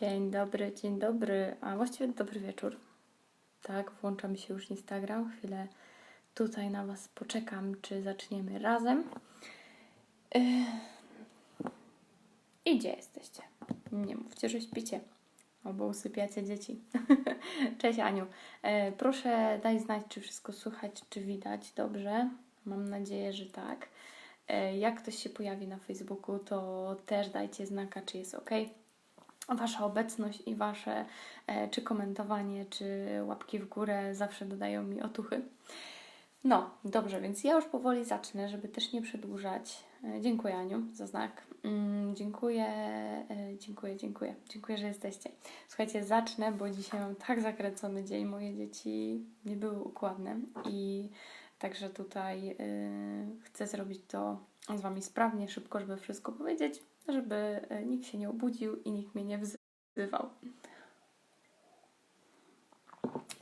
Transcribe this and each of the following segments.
Dzień dobry, dzień dobry, a właściwie dobry wieczór. Tak, włącza mi się już Instagram. Chwilę tutaj na Was poczekam, czy zaczniemy razem. Yy. I gdzie jesteście? Nie mówcie, że śpicie. Albo usypiacie dzieci. Cześć Aniu. E, proszę daj znać, czy wszystko słychać, czy widać dobrze. Mam nadzieję, że tak. E, jak ktoś się pojawi na Facebooku, to też dajcie znaka, czy jest ok. Wasza obecność i Wasze e, czy komentowanie, czy łapki w górę zawsze dodają mi otuchy. No, dobrze, więc ja już powoli zacznę, żeby też nie przedłużać. E, dziękuję Aniu za znak. Mm, dziękuję, e, dziękuję, dziękuję. Dziękuję, że jesteście. Słuchajcie, zacznę, bo dzisiaj mam tak zakręcony dzień. Moje dzieci nie były układne i także tutaj chcę zrobić to z Wami sprawnie, szybko, żeby wszystko powiedzieć, żeby e, nikt się nie obudził i nikt mnie nie wzywał.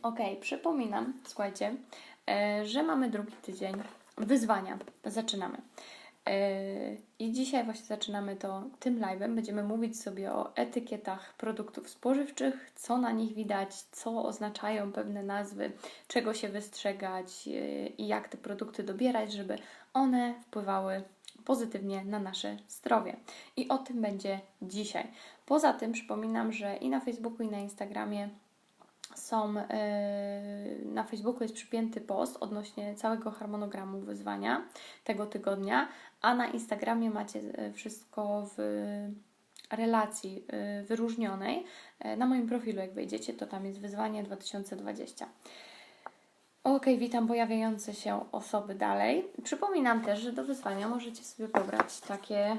Ok, przypominam, słuchajcie, e, że mamy drugi tydzień wyzwania. Zaczynamy. E, I dzisiaj właśnie zaczynamy to tym live'em. Będziemy mówić sobie o etykietach produktów spożywczych, co na nich widać, co oznaczają pewne nazwy, czego się wystrzegać i jak te produkty dobierać, żeby one wpływały pozytywnie na nasze zdrowie. I o tym będzie dzisiaj. Poza tym przypominam, że i na Facebooku, i na Instagramie są yy, na Facebooku jest przypięty post odnośnie całego harmonogramu wyzwania tego tygodnia, a na Instagramie macie yy, wszystko w relacji yy, wyróżnionej. Na moim profilu, jak wejdziecie, to tam jest wyzwanie 2020. Ok, witam pojawiające się osoby dalej. Przypominam też, że do wyzwania możecie sobie pobrać takie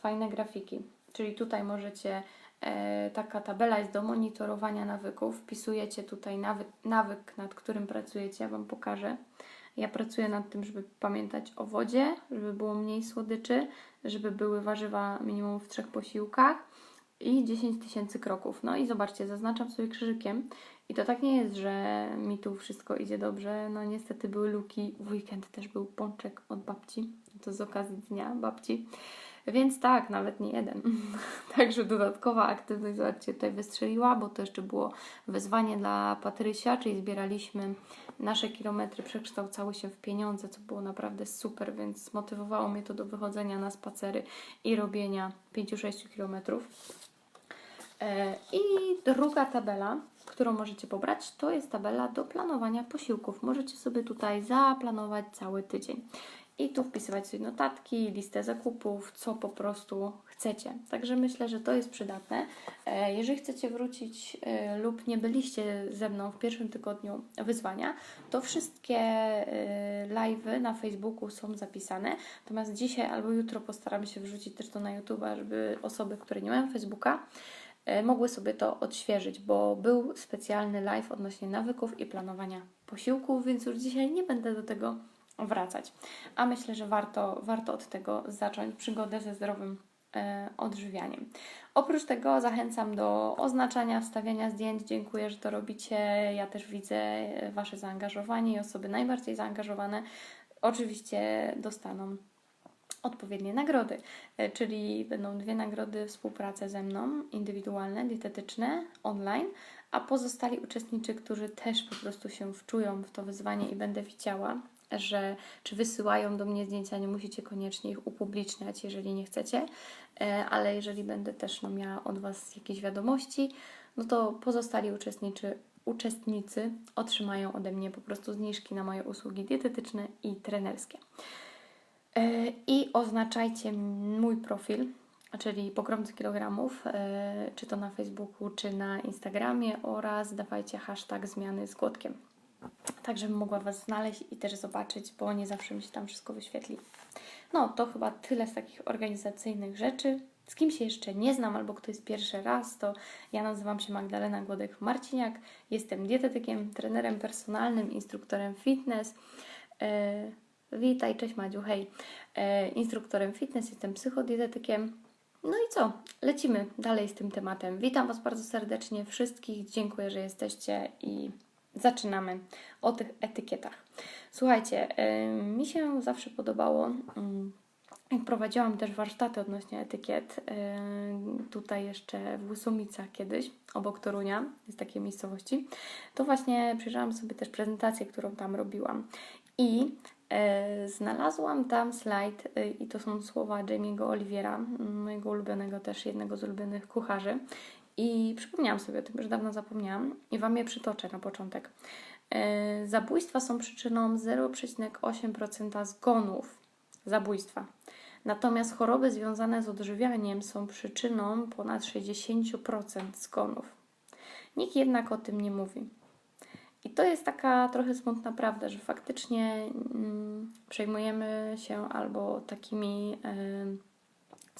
fajne grafiki. Czyli tutaj możecie, e, taka tabela jest do monitorowania nawyków. Wpisujecie tutaj nawyk, nawyk, nad którym pracujecie. Ja Wam pokażę. Ja pracuję nad tym, żeby pamiętać o wodzie, żeby było mniej słodyczy, żeby były warzywa minimum w trzech posiłkach i 10 tysięcy kroków. No i zobaczcie, zaznaczam sobie krzyżykiem i to tak nie jest, że mi tu wszystko idzie dobrze. No niestety były luki, w weekend też był pączek od babci, to z okazji dnia babci. Więc tak, nawet nie jeden. Także dodatkowa aktywność, zobaczcie, tutaj wystrzeliła, bo to jeszcze było wyzwanie dla Patrysia, czyli zbieraliśmy nasze kilometry, przekształcały się w pieniądze, co było naprawdę super, więc motywowało mnie to do wychodzenia na spacery i robienia 5-6 kilometrów. E, I druga tabela, którą możecie pobrać, to jest tabela do planowania posiłków. Możecie sobie tutaj zaplanować cały tydzień i tu wpisywać sobie notatki, listę zakupów, co po prostu chcecie. Także myślę, że to jest przydatne. E, jeżeli chcecie wrócić e, lub nie byliście ze mną w pierwszym tygodniu wyzwania, to wszystkie live'y na Facebooku są zapisane. Natomiast dzisiaj albo jutro postaram się wrzucić też to na YouTube, żeby osoby, które nie mają Facebooka, E, mogły sobie to odświeżyć, bo był specjalny live odnośnie nawyków i planowania posiłków, więc już dzisiaj nie będę do tego wracać. A myślę, że warto, warto od tego zacząć przygodę ze zdrowym e, odżywianiem. Oprócz tego zachęcam do oznaczania, wstawiania zdjęć. Dziękuję, że to robicie. Ja też widzę Wasze zaangażowanie i osoby najbardziej zaangażowane oczywiście dostaną odpowiednie nagrody, e, czyli będą dwie nagrody współpracy ze mną, indywidualne, dietetyczne, online, a pozostali uczestnicy, którzy też po prostu się wczują w to wyzwanie i będę widziała, że czy wysyłają do mnie zdjęcia, nie musicie koniecznie ich upubliczniać, jeżeli nie chcecie, e, ale jeżeli będę też no, miała od Was jakieś wiadomości, no to pozostali uczestnicy, uczestnicy otrzymają ode mnie po prostu zniżki na moje usługi dietetyczne i trenerskie. E, I oznaczajcie mój profil, czyli pogromcy kilogramów, e, czy to na Facebooku, czy na Instagramie oraz dawajcie hashtag zmiany z głodkiem. Tak, żebym mogła Was znaleźć i też zobaczyć, bo nie zawsze mi się tam wszystko wyświetli. No, to chyba tyle z takich organizacyjnych rzeczy. Z kim się jeszcze nie znam albo kto jest pierwszy raz, to ja nazywam się Magdalena Godek-Marciniak. Jestem dietetykiem, trenerem personalnym, instruktorem fitness. Yy, Witaj, cześć Madziu, hej. E, instruktorem fitness, jestem psychodietetykiem. No i co? Lecimy dalej z tym tematem. Witam Was bardzo serdecznie wszystkich. Dziękuję, że jesteście i zaczynamy o tych etykietach. Słuchajcie, e, mi się zawsze podobało mm, jak prowadziłam też warsztaty odnośnie etykiet, yy, tutaj jeszcze w Łysumicach kiedyś, obok Torunia, jest takiej miejscowości, to właśnie przyjrzałam sobie też prezentację, którą tam robiłam. I znalazłam tam slajd, yy, i to są słowa Jamie'ego Oliviera, mojego ulubionego też, jednego z ulubionych kucharzy. I przypomniałam sobie o tym, że dawno zapomniałam i Wam je przytoczę na początek. Yy, zabójstwa są przyczyną 0,8% zgonów. Zabójstwa. Natomiast choroby związane z odżywianiem są przyczyną ponad 60% zgonów. Nikt jednak o tym nie mówi. I to jest taka trochę smutna prawda, że faktycznie mm, przejmujemy się albo takimi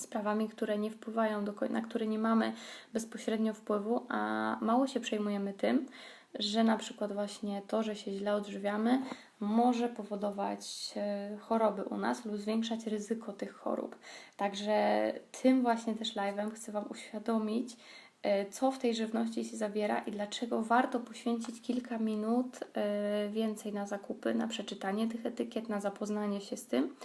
sprawami, które nie wpływają, do, na które nie mamy bezpośrednio wpływu, a mało się przejmujemy tym, że na przykład właśnie to, że się źle odżywiamy, może powodować e, choroby u nas lub zwiększać ryzyko tych chorób. Także tym właśnie też live'em chcę Wam uświadomić, co w tej żywności się zawiera i dlaczego warto poświęcić kilka minut e, więcej na zakupy, na przeczytanie tych etykiet, na zapoznanie się z tym.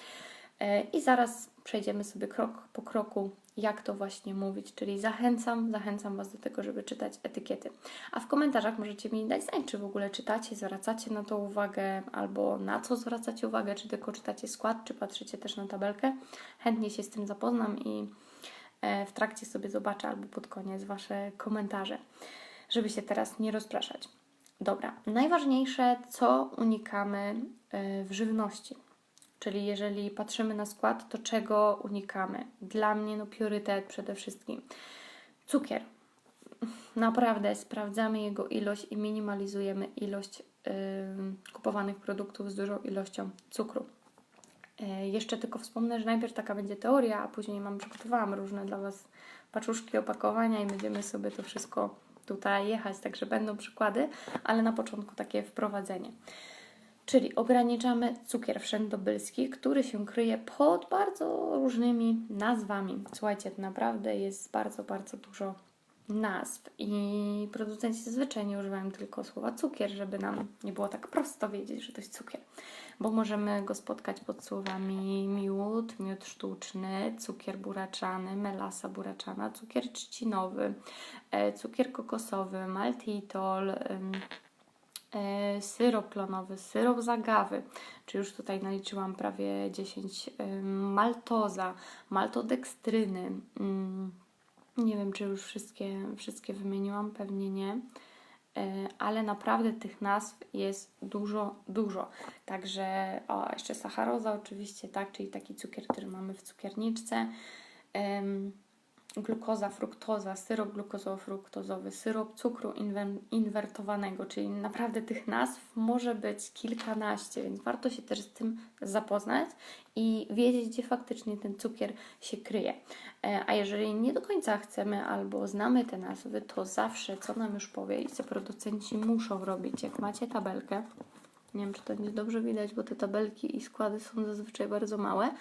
I zaraz przejdziemy sobie krok po kroku jak to właśnie mówić, czyli zachęcam, zachęcam Was do tego, żeby czytać etykiety. A w komentarzach możecie mi dać znać, czy w ogóle czytacie, zwracacie na to uwagę, albo na co zwracacie uwagę, czy tylko czytacie skład, czy patrzycie też na tabelkę. Chętnie się z tym zapoznam i e, w trakcie sobie zobaczę, albo pod koniec Wasze komentarze, żeby się teraz nie rozpraszać. Dobra, najważniejsze, co unikamy e, w żywności. Czyli jeżeli patrzymy na skład, to czego unikamy? Dla mnie no priorytet przede wszystkim. Cukier. Naprawdę sprawdzamy jego ilość i minimalizujemy ilość yy, kupowanych produktów z dużą ilością cukru. Yy, jeszcze tylko wspomnę, że najpierw taka będzie teoria, a później mam przygotowałam różne dla Was paczuszki, opakowania i będziemy sobie to wszystko tutaj jechać, także będą przykłady, ale na początku takie wprowadzenie. Czyli ograniczamy cukier wszędobylski, który się kryje pod bardzo różnymi nazwami. Słuchajcie, naprawdę jest bardzo, bardzo dużo nazw i producenci zazwyczaj nie używają tylko słowa cukier, żeby nam nie było tak prosto wiedzieć, że to jest cukier, bo możemy go spotkać pod słowami miód, miód sztuczny, cukier buraczany, melasa buraczana, cukier trzcinowy, e, cukier kokosowy, maltitol, E, syrop klonowy, syrop zagawy, czy już tutaj naliczyłam prawie 10, e, maltoza, maltodekstryny. Mm, nie wiem, czy już wszystkie, wszystkie wymieniłam, pewnie nie, ale naprawdę tych nazw jest dużo, dużo. Także, o, jeszcze sacharoza oczywiście, tak, czyli taki cukier, który mamy w cukierniczce glukoza, fruktoza, syrop glukozowo-fruktozowy, syrop cukru inwertowanego, czyli naprawdę tych nazw może być kilkanaście, więc warto się też z tym zapoznać i wiedzieć, gdzie faktycznie ten cukier się kryje. E, a jeżeli nie do końca chcemy albo znamy te nazwy, to zawsze, co nam już powie i co producenci muszą robić, jak macie tabelkę, nie wiem, czy to nie dobrze widać, bo te tabelki i składy są zazwyczaj bardzo małe,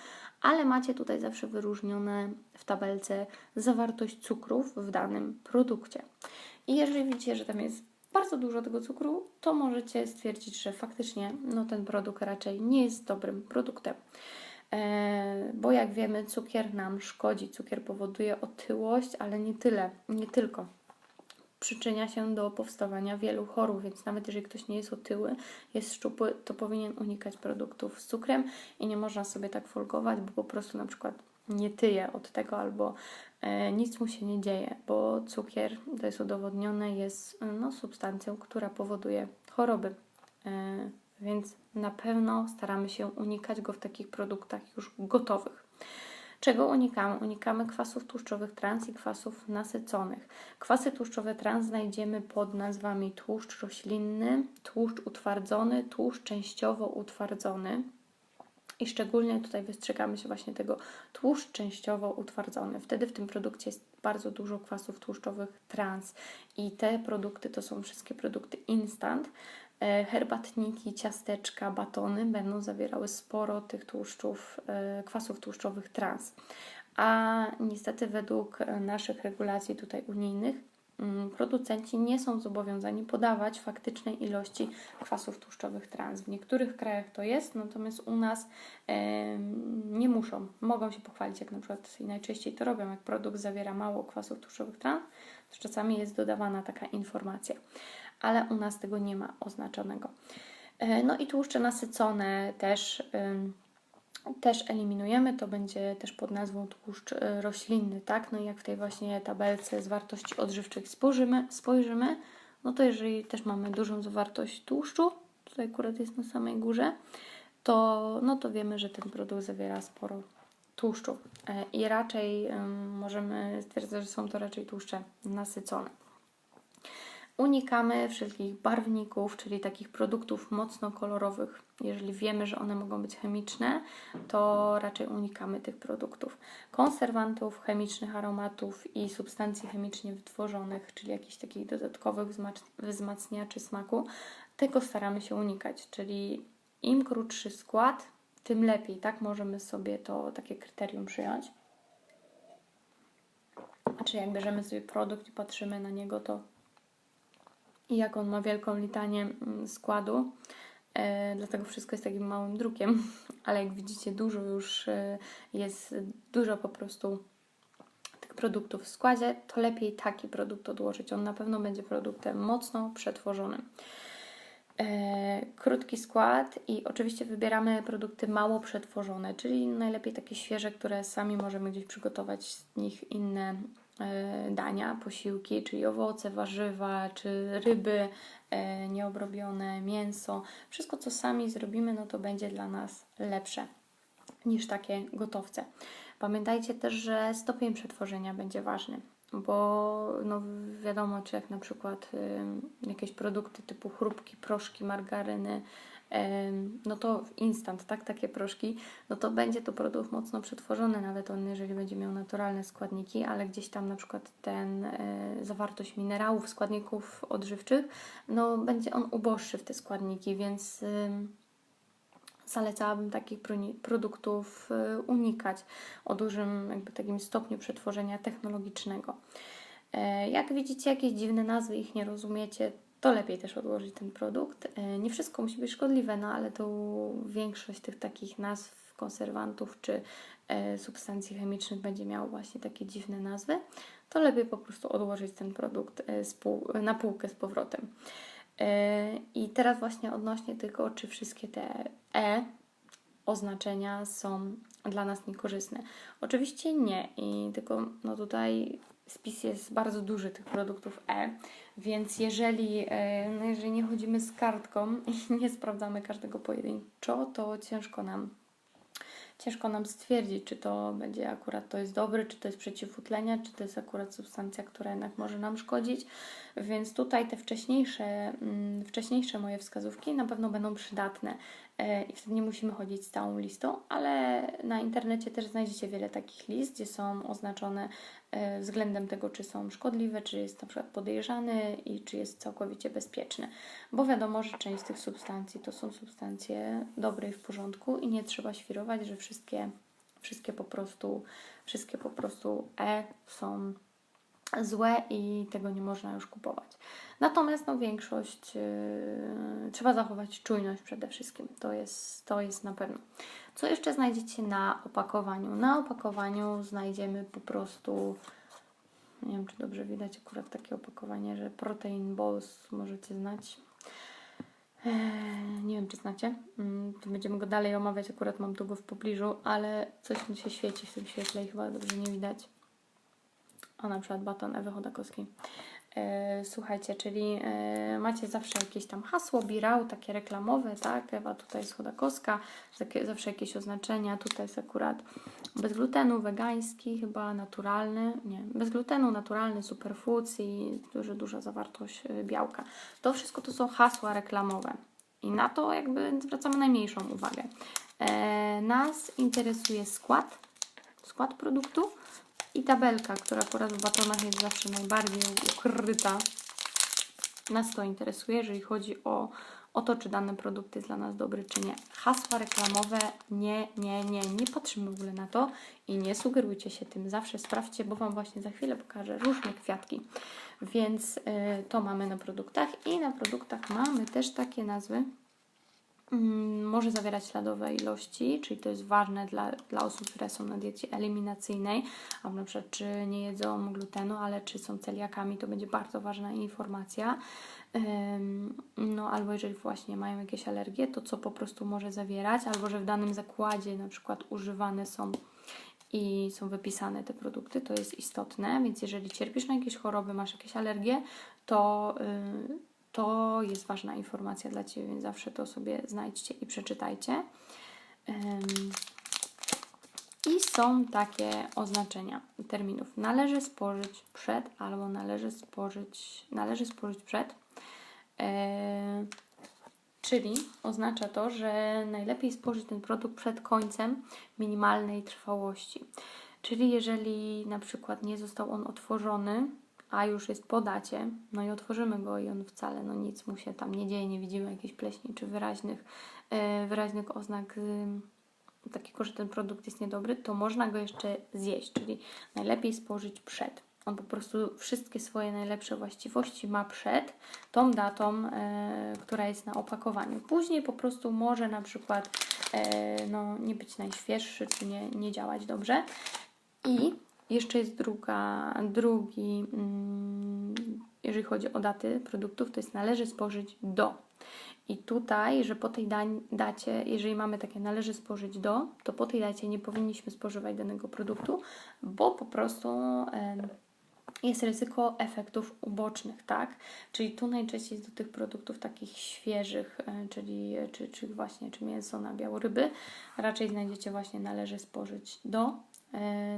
ale macie tutaj zawsze wyróżnione w tabelce zawartość cukrów w danym produkcie. I jeżeli widzicie, że tam jest bardzo dużo tego cukru, to możecie stwierdzić, że faktycznie no, ten produkt raczej nie jest dobrym produktem. E, bo jak wiemy, cukier nam szkodzi, cukier powoduje otyłość, ale nie tyle, nie tylko przyczynia się do powstawania wielu chorób, więc nawet jeżeli ktoś nie jest otyły, jest szczupły, to powinien unikać produktów z cukrem i nie można sobie tak folgować, bo po prostu na przykład nie tyje od tego albo e, nic mu się nie dzieje, bo cukier, to jest udowodnione, jest no, substancją, która powoduje choroby. E, więc na pewno staramy się unikać go w takich produktach już gotowych. Czego unikamy? Unikamy kwasów tłuszczowych trans i kwasów nasyconych. Kwasy tłuszczowe trans znajdziemy pod nazwami tłuszcz roślinny, tłuszcz utwardzony, tłuszcz częściowo utwardzony. I szczególnie tutaj wystrzegamy się właśnie tego tłuszcz częściowo utwardzony. Wtedy w tym produkcie jest bardzo dużo kwasów tłuszczowych trans i te produkty to są wszystkie produkty instant, herbatniki, ciasteczka, batony będą zawierały sporo tych tłuszczów, e, kwasów tłuszczowych trans. A niestety według naszych regulacji tutaj unijnych mm, producenci nie są zobowiązani podawać faktycznej ilości kwasów tłuszczowych trans. W niektórych krajach to jest, natomiast u nas em, nie muszą. Mogą się pochwalić, jak na przykład i najczęściej to robią, jak produkt zawiera mało kwasów tłuszczowych trans, to czasami jest dodawana taka informacja, ale u nas tego nie ma oznaczonego. E, No i tłuszcze nasycone też. też eliminujemy, to będzie też pod nazwą tłuszcz e, roślinny, tak? No i jak w tej właśnie tabelce z wartości odżywczych spojrzymy, spojrzymy, no to jeżeli też mamy dużą zawartość tłuszczu, tutaj akurat jest na samej górze, to, no to wiemy, że ten produkt zawiera sporo tłuszczu E, i raczej em, możemy stwierdzać, że są to raczej tłuszcze nasycone. Unikamy wszelkich barwników, czyli takich produktów mocno kolorowych. Jeżeli wiemy, że one mogą być chemiczne, to raczej unikamy tych produktów. Konserwantów, chemicznych aromatów i substancji chemicznie wytworzonych, czyli jakichś takich dodatkowych wzmac- wzmacniaczy smaku, tego staramy się unikać. Czyli im krótszy skład, tym lepiej, tak? Możemy sobie to takie kryterium przyjąć. Znaczy, jak bierzemy sobie produkt i patrzymy na niego, to i jak on ma wielką litanię mm, składu. E, dlatego wszystko jest takim małym drukiem, ale jak widzicie, dużo już e, jest, dużo po prostu tych produktów w składzie, to lepiej taki produkt odłożyć. On na pewno będzie produktem mocno przetworzonym. E, krótki skład i oczywiście wybieramy produkty mało przetworzone, czyli najlepiej takie świeże, które sami możemy gdzieś przygotować z nich inne dania, posiłki, czyli owoce, warzywa, czy ryby e, nieobrobione, mięso. Wszystko, co sami zrobimy, no to będzie dla nas lepsze niż takie gotowce. Pamiętajcie też, że stopień przetworzenia będzie ważny, bo no wiadomo, czy jak na przykład jakieś produkty typu chrupki, proszki, margaryny, no to instant, tak, takie proszki, no to będzie to produkt mocno przetworzony, nawet on, jeżeli będzie miał naturalne składniki, ale gdzieś tam na przykład ten y, zawartość minerałów, składników odżywczych, no będzie on uboższy w te składniki, więc ym, zalecałabym takich produktów y, unikać o dużym jakby takim stopniu przetworzenia technologicznego. E, Jak widzicie, jakieś dziwne nazwy, ich nie rozumiecie, to lepiej też odłożyć ten produkt. E, Nie wszystko musi być szkodliwe, no ale to większość tych takich nazw konserwantów czy e, substancji chemicznych będzie miało właśnie takie dziwne nazwy, to lepiej po prostu odłożyć ten produkt e, na półkę z powrotem. I teraz właśnie odnośnie tego, czy wszystkie te E oznaczenia są dla nas niekorzystne. Oczywiście nie i tylko no tutaj spis jest bardzo duży tych produktów E, więc jeżeli, e, no jeżeli nie chodzimy z kartką i nie sprawdzamy każdego pojedynczo, to ciężko nam ciężko nam stwierdzić, czy to będzie akurat to jest dobre, czy to jest przeciwutlenia, czy to jest akurat substancja, która jednak może nam szkodzić. Więc tutaj te wcześniejsze, mm, wcześniejsze moje wskazówki na pewno będą przydatne i wtedy nie musimy chodzić z całą listą, ale na internecie też znajdziecie wiele takich list, gdzie są oznaczone e, względem tego, czy są szkodliwe, czy jest na przykład podejrzany i czy jest całkowicie bezpieczny. Bo wiadomo, że część z tych substancji to są substancje dobre i w porządku i nie trzeba świrować, że wszystkie, wszystkie po prostu wszystkie po prostu E są złe i tego nie można już kupować. Natomiast no, większość yy, trzeba zachować czujność przede wszystkim. To jest, to jest na pewno. Co jeszcze znajdziecie na opakowaniu? Na opakowaniu znajdziemy po prostu nie wiem, czy dobrze widać akurat takie opakowanie, że Protein Balls możecie znać. Eee, nie wiem, czy znacie. Mm, to będziemy go dalej omawiać. Akurat mam tu go w pobliżu, ale coś mi się świeci w tym świetle i chyba dobrze nie widać. O, na przykład baton Ewy Chodakowskiej. E, Słuchajcie, czyli e, macie zawsze jakieś tam hasło, birał, takie reklamowe, tak? Ewa tutaj jest Chodakowska, zawsze jakieś oznaczenia. Tutaj jest akurat bez glutenu, wegański, chyba naturalny, nie, bez glutenu, naturalny, superfoods i duża, duża zawartość e, białka. To wszystko to są hasła reklamowe. I na to jakby zwracamy najmniejszą uwagę. Nas interesuje skład, skład produktu i tabelka, która akurat w batonach jest zawsze najbardziej ukryta. Nas to interesuje, jeżeli chodzi o o to, czy dany produkt jest dla nas dobry, czy nie. Hasła reklamowe nie, nie, nie, nie patrzymy w ogóle na to i nie sugerujcie się tym. Zawsze sprawdźcie, bo Wam właśnie za chwilę pokażę różne kwiatki. Więc y, to mamy na produktach i na produktach mamy też takie nazwy. Mm, może zawierać śladowe ilości, czyli to jest ważne dla, dla osób, które są na diecie eliminacyjnej, albo na przykład czy nie jedzą glutenu, ale czy są celiakami, to będzie bardzo ważna informacja. No, albo jeżeli właśnie mają jakieś alergie, to co po prostu może zawierać, albo że w danym zakładzie na przykład używane są i są wypisane te produkty, to jest istotne, więc jeżeli cierpisz na jakieś choroby, masz jakieś alergie, to, yy, to jest ważna informacja dla Ciebie, więc zawsze to sobie znajdźcie i przeczytajcie. I są takie oznaczenia terminów. Należy spożyć przed albo należy spożyć, należy spożyć przed. Yy, Czyli oznacza to, że najlepiej spożyć ten produkt przed końcem minimalnej trwałości. Czyli jeżeli na przykład nie został on otworzony, a już jest po dacie, no i otworzymy go i on wcale no nic mu się tam nie dzieje, nie widzimy jakiejś pleśni czy wyraźnych, e, wyraźnych oznak y, takiego, że ten produkt jest niedobry, to można go jeszcze zjeść, czyli najlepiej spożyć przed. On po prostu wszystkie swoje najlepsze właściwości ma przed tą datą, e, która jest na opakowaniu. Później po prostu może na przykład e, no, nie być najświeższy, czy nie, nie działać dobrze. I jeszcze jest druga, drugi, mm, jeżeli chodzi o daty produktów, to jest należy spożyć do. I tutaj, że po tej dacie, jeżeli mamy takie należy spożyć do, to po tej dacie nie powinniśmy spożywać danego produktu, bo po prostu jest ryzyko efektów ubocznych, tak? Czyli tu najczęściej do tych produktów takich świeżych, e, czyli czy, czy właśnie czy mięso na białoryby, raczej znajdziecie właśnie należy spożyć do,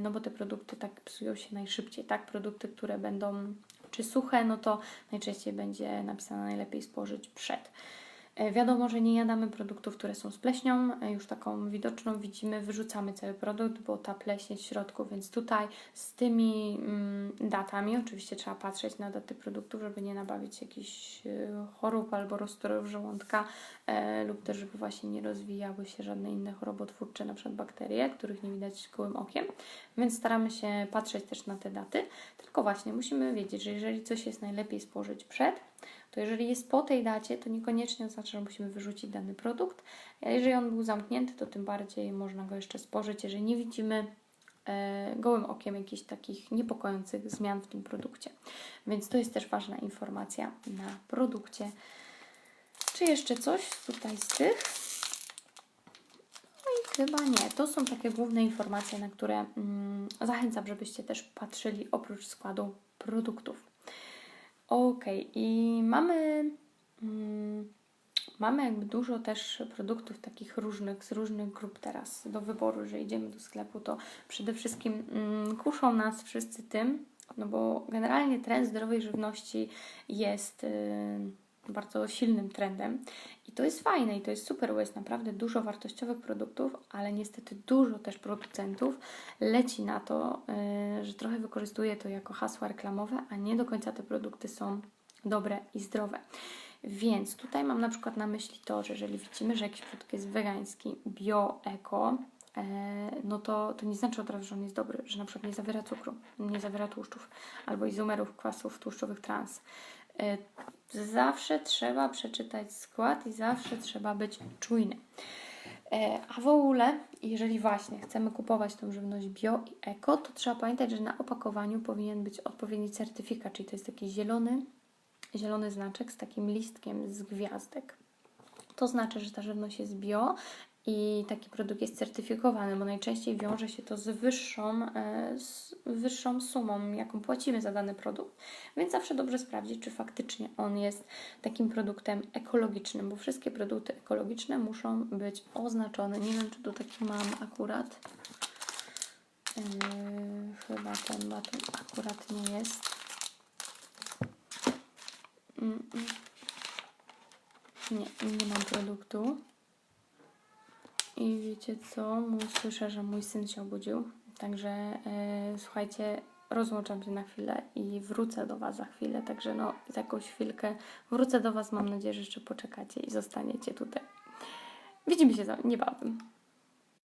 no bo te produkty tak psują się najszybciej, tak? Produkty, które będą czy suche, no to najczęściej będzie napisane najlepiej spożyć przed. E, Wiadomo, że nie jadamy produktów, które są z pleśnią, e, już taką widoczną widzimy, wyrzucamy cały produkt, bo ta pleśń jest w środku, więc tutaj z tymi mm, datami, oczywiście trzeba patrzeć na daty produktów, żeby nie nabawić jakichś e, chorób albo rozstrojów żołądka lub też, żeby właśnie nie rozwijały się żadne inne chorobotwórcze, na przykład bakterie, których nie widać gołym okiem, więc staramy się patrzeć też na te daty, tylko właśnie musimy wiedzieć, że jeżeli coś jest najlepiej spożyć przed, to jeżeli jest po tej dacie, to niekoniecznie oznacza, że musimy wyrzucić dany produkt. A jeżeli on był zamknięty, to tym bardziej można go jeszcze spożyć, jeżeli nie widzimy e, gołym okiem jakichś takich niepokojących zmian w tym produkcie. Więc to jest też ważna informacja na produkcie. Czy jeszcze coś tutaj z tych? No i chyba nie. To są takie główne informacje, na które mm, zachęcam, żebyście też patrzyli oprócz składu produktów. Ok, i mamy, mm, mamy jakby dużo też produktów takich różnych, z różnych grup teraz do wyboru, że idziemy do sklepu, to przede wszystkim mm, kuszą nas wszyscy tym, no bo generalnie trend zdrowej żywności jest y, bardzo silnym trendem i to jest fajne i to jest super, bo jest naprawdę dużo wartościowych produktów, ale niestety dużo też producentów leci na to, y, że trochę wykorzystuje to jako hasła reklamowe, a nie do końca te produkty są dobre i zdrowe. Więc tutaj mam na przykład na myśli to, że jeżeli widzimy, że jakiś produkt jest wegański, bio, eko, e, no to, to nie znaczy od razu, że on jest dobry, że na przykład nie zawiera cukru, nie zawiera tłuszczów albo izomerów kwasów tłuszczowych trans. E, Zawsze trzeba przeczytać skład i zawsze trzeba być czujny. E, A w ogóle, jeżeli właśnie chcemy kupować tą żywność bio i eko, to trzeba pamiętać, że na opakowaniu powinien być odpowiedni certyfikat, czyli to jest taki zielony, zielony znaczek z takim listkiem z gwiazdek. To znaczy, że ta żywność jest bio i taki produkt jest certyfikowany, bo najczęściej wiąże się to z wyższą, e, z wyższą sumą, jaką płacimy za dany produkt. Więc zawsze dobrze sprawdzić, czy faktycznie on jest takim produktem ekologicznym, bo wszystkie produkty ekologiczne muszą być oznaczone. Nie wiem, czy tu taki mam akurat. Yy, chyba ten baton akurat nie jest. Mm, mm. Nie, nie mam produktu. I wiecie co? Słyszę, że mój syn się obudził. Także e, słuchajcie, rozłączam się na chwilę i wrócę do Was za chwilę. Także no, za jakąś chwilkę wrócę do Was. Mam nadzieję, że jeszcze poczekacie i zostaniecie tutaj. Widzimy się za niebawem.